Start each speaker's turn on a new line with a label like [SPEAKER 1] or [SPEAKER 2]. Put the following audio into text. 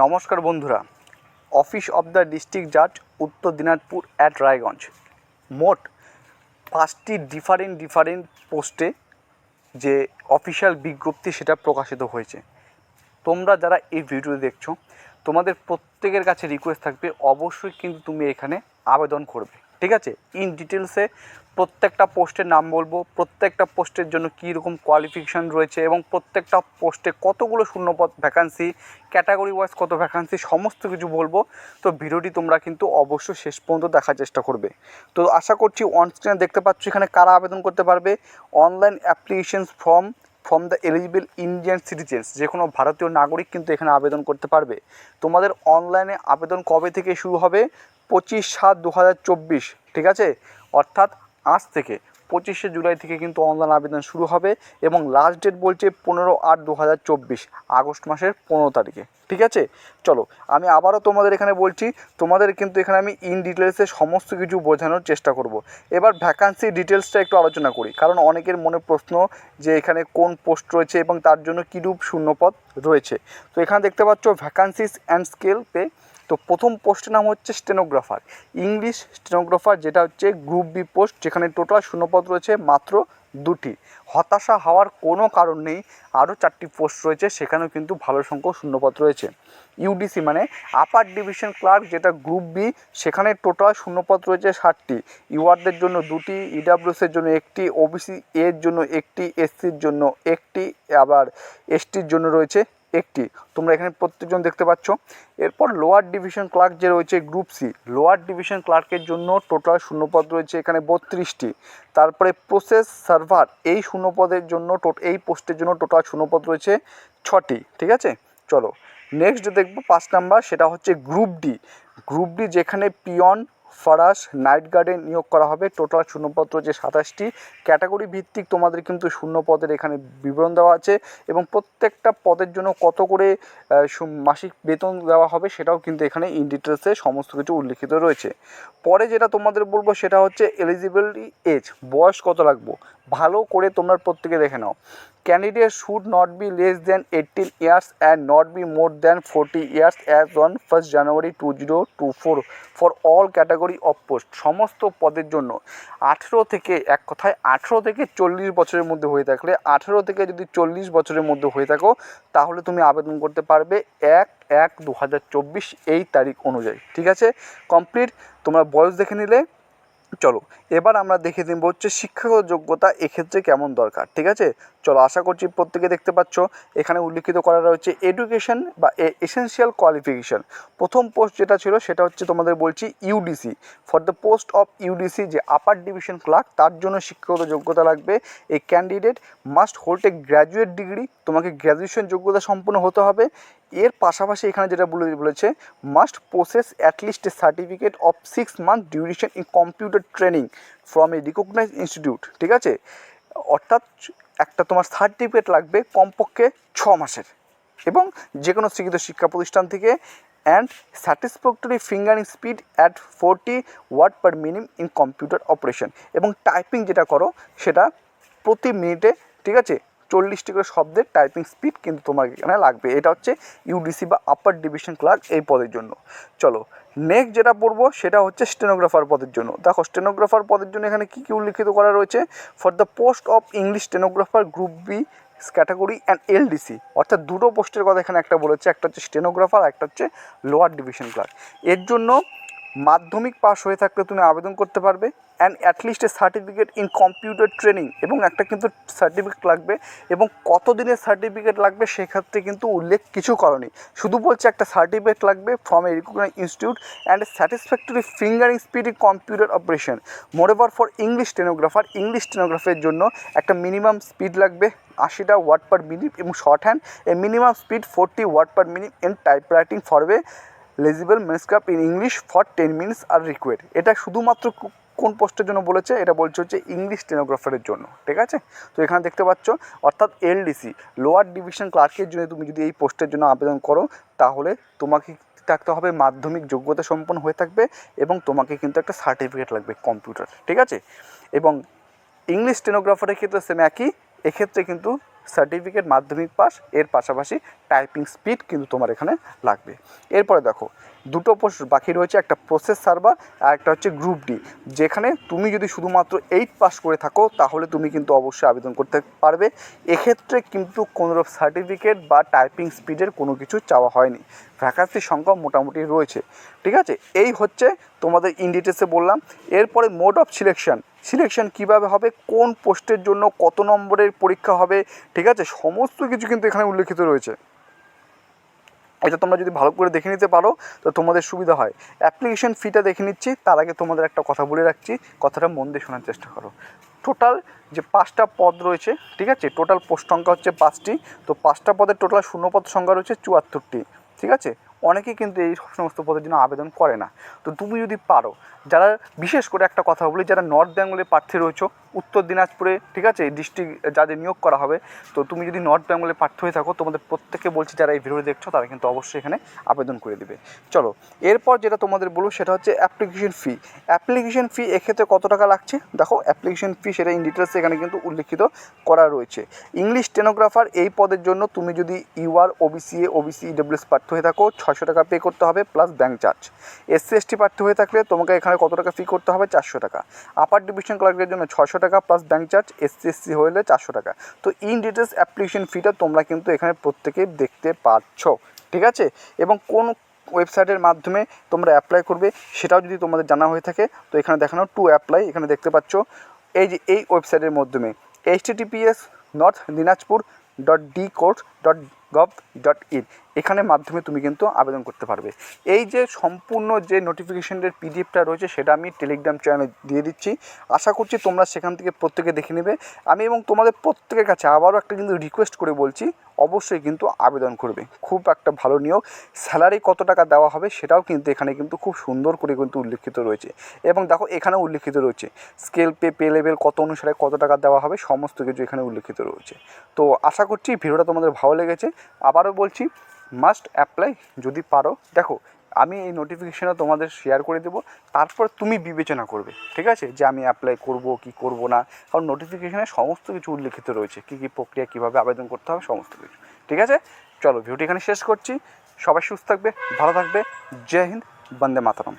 [SPEAKER 1] নমস্কার বন্ধুরা, office of the district জাজ উত্তর দিনাজপুর অ্যাট রায়গঞ্জ। মোট পাঁচটি ডিফারেন্ট ডিফারেন্ট পোস্টে যে অফিসিয়াল বিজ্ঞপ্তি সেটা প্রকাশিত হয়েছে। তোমরা যারা এই ভিডিও দেখছ, তোমাদের প্রত্যেকের কাছে রিকোয়েস্ট থাকবে, অবশ্যই কিন্তু তুমি এখানে আবেদন করবে। ঠিক আছে? ইন ডিটেলসে প্রত্যেকটা পোস্টের নাম বলব, প্রত্যেকটা পোস্টের জন্য কী রকম কোয়ালিফিকেশান রয়েছে এবং প্রত্যেকটা পোস্টে কতগুলো শূন্যপদ ভ্যাকান্সি ক্যাটাগরি ওয়াইজ কত ভ্যাকান্সি সমস্ত কিছু বলব। তো ভিডিওটি তোমরা কিন্তু অবশ্যই শেষ পর্যন্ত দেখার চেষ্টা করবে। তো আশা করছি অন স্ক্রিনে দেখতে পাচ্ছ এখানে কারা আবেদন করতে পারবে। Online applications form from the eligible Indian citizens যে কোনো ভারতীয় নাগরিক কিন্তু এখানে আবেদন করতে পারবে। তোমাদের অনলাইনে আবেদন কবে থেকে শুরু হবে? পঁচিশ সাত দু ঠিক আছে? অর্থাৎ আজ থেকে পঁচিশে জুলাই থেকে কিন্তু অনলাইন আবেদন শুরু হবে এবং লাস্ট ডেট বলছে পনেরো আট দু হাজার চব্বিশ, আগস্ট মাসের পনেরো তারিখে। ঠিক আছে? চলো, আমি আবারও তোমাদের এখানে বলছি, তোমাদের কিন্তু এখানে আমি ইন ডিটেলসে সমস্ত কিছু বোঝানোর চেষ্টা করব। এবার ভ্যাকান্সি ডিটেলসটা একটু আলোচনা করি, কারণ অনেকের মনে প্রশ্ন যে এখানে কোন পোস্ট রয়েছে এবং তার জন্য কীরূপ শূন্যপদ রয়েছে। তো এখানে দেখতে পাচ্ছ ভ্যাকান্সিস অ্যান্ড স্কেল পে তো প্রথম পোস্টের নাম হচ্ছে স্টেনোগ্রাফার। ইংলিশ স্টেনোগ্রাফার যেটা হচ্ছে গ্রুপ বি পোস্ট, যেখানে টোটাল শূন্যপদ রয়েছে মাত্র দুটি। হতাশা হওয়ার কোনো কারণ নেই, আরও চারটি পোস্ট রয়েছে, সেখানেও কিন্তু ভালো সংখ্যক শূন্যপদ রয়েছে। ইউডিসি মানে আপার ডিভিশন ক্লার্ক যেটা গ্রুপ বি, সেখানে টোটাল শূন্যপদ রয়েছে ষাটটি। ইউআরদের জন্য দুটি ইডাব্লিউসের জন্য একটি, ওবিসি এর জন্য একটি, এসসির জন্য একটি, আবার এসটির জন্য রয়েছে একটি। তোমরা এখানে প্রত্যেকজন দেখতে পাচ্ছ। এরপর লোয়ার ডিভিশন ক্লার্ক যে রয়েছে গ্রুপ সি লোয়ার ডিভিশন ক্লার্কের জন্য টোটাল শূন্যপদ রয়েছে এখানে বত্রিশটি। তারপরে প্রসেস সার্ভার এই শূন্যপদের জন্য এই পোস্টের জন্য টোটাল শূন্যপদ রয়েছে ছটি, ঠিক আছে? চলো নেক্সট দেখব পাঁচ নাম্বার, সেটা হচ্ছে গ্রুপ ডি গ্রুপ ডি যেখানে পিয়ন ফরাস নাইট গার্ডে নিয়োগ করা হবে। টোটাল শূন্যপত্র যে সাতাশটি, ক্যাটাগরি ভিত্তিক তোমাদের কিন্তু শূন্য পদের এখানে বিবরণ দেওয়া আছে এবং প্রত্যেকটা পদের জন্য কত করে মাসিক বেতন দেওয়া হবে সেটাও কিন্তু এখানে ইন ডিটেলসে সমস্ত কিছু উল্লিখিত রয়েছে। পরে যেটা তোমাদের বলব সেটা হচ্ছে এলিজিবিলিটি এজ বয়স কত লাগবো? ভালো করে তোমরা প্রত্যেকে দেখে নাও। Candidate should not be less than eighteen years and not be more than forty years as on first January two zero two four for all category of post সমস্ত পদের জন্য। আঠেরো থেকে এক কথায় আঠেরো থেকে চল্লিশ বছরের মধ্যে হয়ে থাকলে, আঠেরো থেকে যদি চল্লিশ বছরের মধ্যে হয়ে থাকো, তাহলে তুমি আবেদন করতে পারবে এক এক দু হাজার চব্বিশ এই তারিখ অনুযায়ী। ঠিক আছে? কমপ্লিট তোমরা বয়স দেখে নিলে চলো, এবার আমরা দেখে নেব হচ্ছে শিক্ষাগত যোগ্যতা এক্ষেত্রে কেমন দরকার, ঠিক আছে? চলো, আশা করছি প্রত্যেকে দেখতে পাচ্ছ, এখানে উল্লিখিত করা রয়েছে এডুকেশন বা এসেনশিয়াল কোয়ালিফিকেশন প্রথম পোস্ট যেটা ছিল, সেটা হচ্ছে তোমাদের বলছি UDC for the post of UDC যে আপার ডিভিশন ক্লার্ক তার জন্য শিক্ষাগত যোগ্যতা লাগবে। এই candidate must hold a graduate degree তোমাকে গ্র্যাজুয়েশন যোগ্যতা সম্পন্ন হতে হবে। এর পাশাপাশি এখানে যেটা বলে বলেছে must possess at least certificate of six month duration in computer training from a recognise institute ঠিক আছে? অর্থাৎ একটা তোমার সার্টিফিকেট লাগবে কমপক্ষে ছ মাসের এবং যে কোনো শিক্ষিত শিক্ষা প্রতিষ্ঠান থেকে and satisfactory fingering speed at forty word per minute in computer operation এবং টাইপিং যেটা করো, সেটা প্রতি মিনিটে ঠিক আছে? চল্লিশটি করে শব্দের টাইপিং স্পিড কিন্তু তোমার এখানে লাগবে। এটা হচ্ছে ইউডিসি বা আপার ডিভিশন ক্লার্ক এই পদের জন্য। চলো নেক্সট যেটা পড়ব সেটা হচ্ছে স্টেনোগ্রাফার পদের জন্য। দেখো স্টেনোগ্রাফার পদের জন্য এখানে কী কী উল্লিখিত করা রয়েছে? For the post of English stenographer group B category and LDC অর্থাৎ দুটো পোস্টের কথা এখানে একটা বলেছে, একটা হচ্ছে স্টেনোগ্রাফার একটা হচ্ছে লোয়ার ডিভিশন ক্লার্ক এর জন্য মাধ্যমিক পাস হয়ে থাকলে তুমি আবেদন করতে পারবে and at least a certificate in computer training এবং একটা কিন্তু সার্টিফিকেট লাগবে এবং কত দিনের সার্টিফিকেট লাগবে সেক্ষেত্রে কিন্তু উল্লেখ কিছু করনি। শুধু বলছে একটা সার্টিফিকেট লাগবে from a recognise institute and satisfactory fingering speed in computer operation moreover for English stenographer English স্টেনোগ্রাফের জন্য একটা মিনিমাম স্পিড লাগবে আশিটা ওয়ার্ড পার মিনিট এবং shorthand a minimum speed forty word per minute in typewriting for a legible manuscript in English for ten minutes are required এটা শুধুমাত্র কোন পোস্টের জন্য বলেছে? এটা বলছে হচ্ছে ইংলিশ স্টেনোগ্রাফারের জন্য, ঠিক আছে? তো এখানে দেখতে পাচ্ছ, অর্থাৎ এলডিসি লোয়ার ডিভিশন ক্লার্কের জন্য তুমি যদি এই পোস্টের জন্য আবেদন করো, তাহলে তোমাকে থাকতে হবে মাধ্যমিক যোগ্যতা সম্পন্ন হয়ে থাকবে এবং তোমাকে কিন্তু একটা সার্টিফিকেট লাগবে কম্পিউটার ঠিক আছে? এবং ইংলিশ স্টেনোগ্রাফারের ক্ষেত্রে সেম একই, এক্ষেত্রে কিন্তু সার্টিফিকেট, মাধ্যমিক পাস, এর পাশাপাশি টাইপিং স্পিড কিন্তু তোমার এখানে লাগবে। এরপরে দেখো, দুটো পোস্ট বাকি রয়েছে, একটা প্রসেস সার্ভার আর একটা হচ্ছে গ্রুপ ডি যেখানে তুমি যদি শুধুমাত্র এইট পাস করে থাকো, তাহলে তুমি কিন্তু অবশ্যই আবেদন করতে পারবে। এক্ষেত্রে কিন্তু কোনো সার্টিফিকেট বা টাইপিং স্পিডের কোনো কিছু চাওয়া হয়নি। ভ্যাকান্সির সংখ্যা মোটামুটি রয়েছে। ঠিক আছে? এই হচ্ছে তোমাদের ইন্ডিটেসে বললাম। এরপরে মোড অফ সিলেকশন সিলেকশন কীভাবে হবে, কোন পোস্টের জন্য কত নম্বরের পরীক্ষা হবে, ঠিক আছে? সমস্ত কিছু কিন্তু এখানে উল্লেখিত রয়েছে। এটা তোমরা যদি ভালো করে দেখে নিতে পারো, তো তোমাদের সুবিধা হয়। অ্যাপ্লিকেশন ফিটা দেখে নিচ্ছি, তার আগে তোমাদের একটা কথা বলে রাখছি, কথাটা মন দিয়ে শোনার চেষ্টা করো। টোটাল যে পাঁচটা পদ রয়েছে, ঠিক আছে? টোটাল পোস্ট সংখ্যা হচ্ছে পাঁচটি, তো পাঁচটা পদের টোটাল শূন্যপদ সংখ্যা রয়েছে চুয়াত্তরটি, ঠিক আছে? অনেকেই কিন্তু এই সমস্ত পদের জন্য আবেদন করে না। তো তুমি যদি পারো, যারা, বিশেষ করে একটা কথা বলি, যারা নর্থ বেঙ্গলের প্রার্থী রয়েছো উত্তর দিনাজপুরে, ঠিক আছে? ডিস্ট্রিক্ট যাদের নিয়োগ করা হবে। তো তুমি যদি নর্থ বেঙ্গলে প্রার্থী হয়ে থাকো, তোমাদের প্রত্যেকে বলছি যারা এই ভিডিও দেখছ, তারা কিন্তু অবশ্যই এখানে আবেদন করে দিবে। চলো, এরপর যেটা তোমাদের বলব, সেটা হচ্ছে অ্যাপ্লিকেশন ফি অ্যাপ্লিকেশন ফি এক্ষেত্রে কত টাকা লাগছে? দেখো অ্যাপ্লিকেশন ফি সেটা ইন ডিটেলস এখানে কিন্তু উল্লেখিত করা রয়েছে। ইংলিশ স্টেনোগ্রাফার এই পদের জন্য তুমি যদি UR OBC A OBC EWS প্রার্থী হয়ে থাকো ছশো টাকা পে করতে হবে plus bank charge SC ST প্রার্থী হয়ে থাকলে তোমাকে এখানে কত টাকা ফি করতে হবে? চারশো টাকা। আপার ডিভিশন ক্লার্কের জন্য ছশো টাকা প্লাস ব্যাঙ্ক চার্জ এসসি হলে চারশো টাকা। তো ইন ডিটেলস অ্যাপ্লিকেশন ফিটা তোমরা কিন্তু এখানে প্রত্যেকেই দেখতে পাচ্ছ, ঠিক আছে? এবং কোন ওয়েবসাইটের মাধ্যমে তোমরা অ্যাপ্লাই করবে সেটাও যদি তোমাদের জানা হয়ে থাকে, তো এখানে দেখানো টু অ্যাপ্লাই এখানে দেখতে পাচ্ছ, এই যে এই ওয়েবসাইটের মাধ্যমে H TTPS north Dinajpur dot D court dot gov dot in এখানের মাধ্যমে তুমি কিন্তু আবেদন করতে পারবে। এই যে সম্পূর্ণ যে নোটিফিকেশনের পিডিএফটা রয়েছে, সেটা আমি টেলিগ্রাম চ্যানেলে দিয়ে দিচ্ছি। আশা করছি তোমরা সেখান থেকে প্রত্যেকে দেখে নেবে। আমি এবং তোমাদের প্রত্যেকের কাছে আবারও একটা কিন্তু রিকোয়েস্ট করে বলছি, অবশ্যই কিন্তু আবেদন করবে। খুব একটা ভালো নিয়োগ। স্যালারি কত টাকা দেওয়া হবে, সেটাও কিন্তু এখানে কিন্তু খুব সুন্দর করে কিন্তু উল্লেখিত রয়েছে। এবং দেখো এখানে উল্লেখিত রয়েছে। স্কেল পে পে লেভেল কত অনুসারে কত টাকা দেওয়া হবে, সমস্ত কিছু এখানে উল্লেখিত রয়েছে। তো আশা করছি ভিডিওটা তোমাদের ভালো লেগেছে। আবারও বলছি মাস্ট অ্যাপ্লাই যদি পারো। দেখো, আমি এই নোটিফিকেশানটা তোমাদের শেয়ার করে দেবো, তারপর তুমি বিবেচনা করবে, ঠিক আছে? যে আমি অ্যাপ্লাই করব কি করব না। কারণ নোটিফিকেশানে সমস্ত কিছু উল্লেখিত রয়েছে, কী কী প্রক্রিয়া, কীভাবে আবেদন করতে হবে, সমস্ত কিছু, ঠিক আছে? চলো ভিডিওটি এখানে শেষ করছি। সবাই সুস্থ থাকবে, ভালো থাকবে। জয় হিন্দ, বন্দে মাতরম।